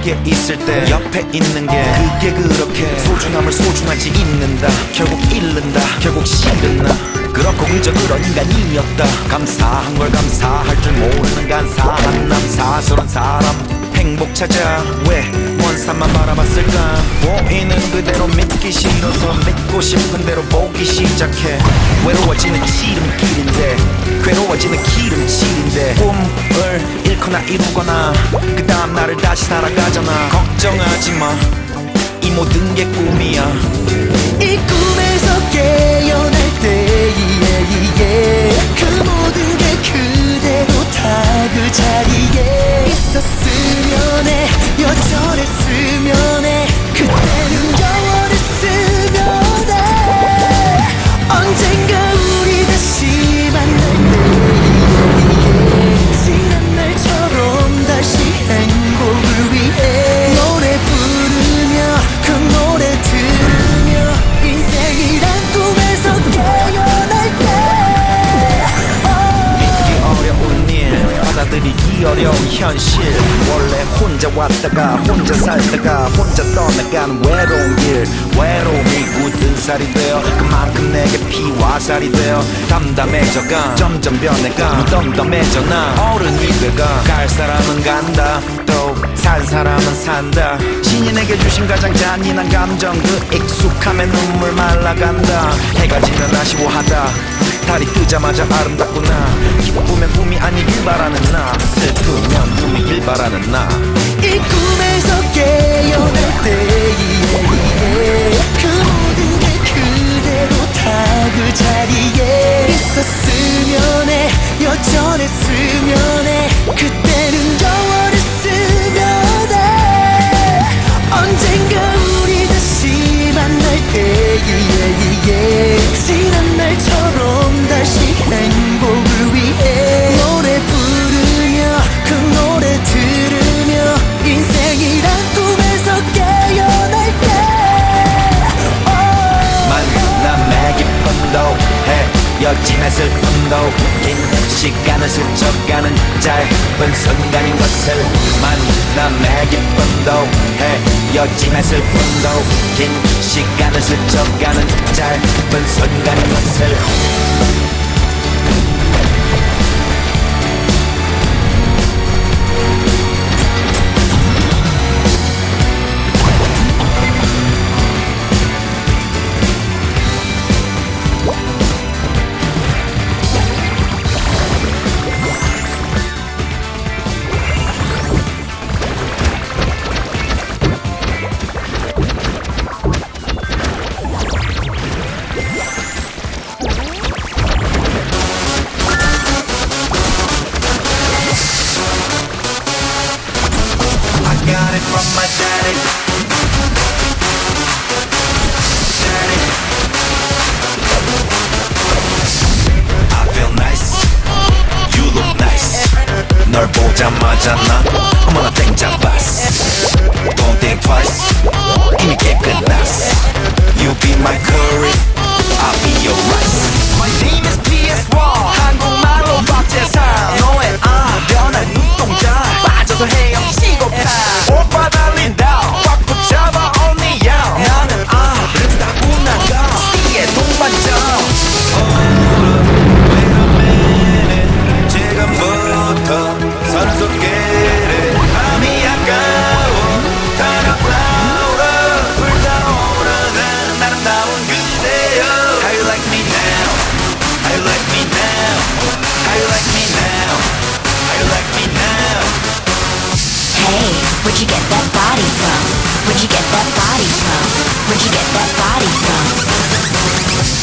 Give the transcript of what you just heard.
내게 있을 때 옆에 있는 게 그게 그렇게 소중함을 소중하지 잊는다. 결국 잃는다. 결국 싫은 나 그렇고 그저 그런 인간이었다. 감사한 걸 감사할 줄 모르는 간사한 남 사스런 사람 행복 찾아 왜 원산만 바라봤을까? 보이는 그대로 믿기 싫어서 믿고 싶은 대로 보기 시작해. 외로워지는 지름길인데 괴로워지는 기름칠인데 꿈을 잃거나 이루거나 그 다음 날을 다시 살아가잖아. 걱정하지 마이 모든 게 꿈이야. 이 꿈에서 깨 여전했으면 받아들이기 어려운 현실. 원래 혼자 왔다가 혼자 살다가 혼자 떠나간 외로운 길. 외로움이 굳은 살이 되어 그만큼 내게 피와 살이 되어 담담해져가. 점점 변해가 덤덤해져 나. 어른이 돼가 갈 사람은 간다. 또산 사람은 산다. 신이 내게 주신 가장 잔인한 감정 그 익숙함에 눈물 말라간다. 해가 지면 아쉬워하다 달이 뜨자마자 아름답구나. 기쁘면 꿈이 아니길 바라는 나. 슬프면 꿈이길 바라는 나. 이 꿈에서 깨어날 때 yeah, yeah. 그 모든 게 그대로 다 그 자리에 있었으면 해 여전했으면 헤어짐의 슬픔도 긴 시간을 스쳐가는 짧은 순간인 것을 만남의 기쁨도 헤어짐의 슬픔도 긴 시간을 스쳐가는 짧은 순간인 것을 got it from my daddy. Daddy. I feel nice. You look nice. 널 보자마자 나 어머나 땡잡았어. Don't think twice. How you like me now? How you like me now? How you like me now? How you like me now? Hey, where'd you get that body from? Where'd you get that body from? Where'd you get that body from?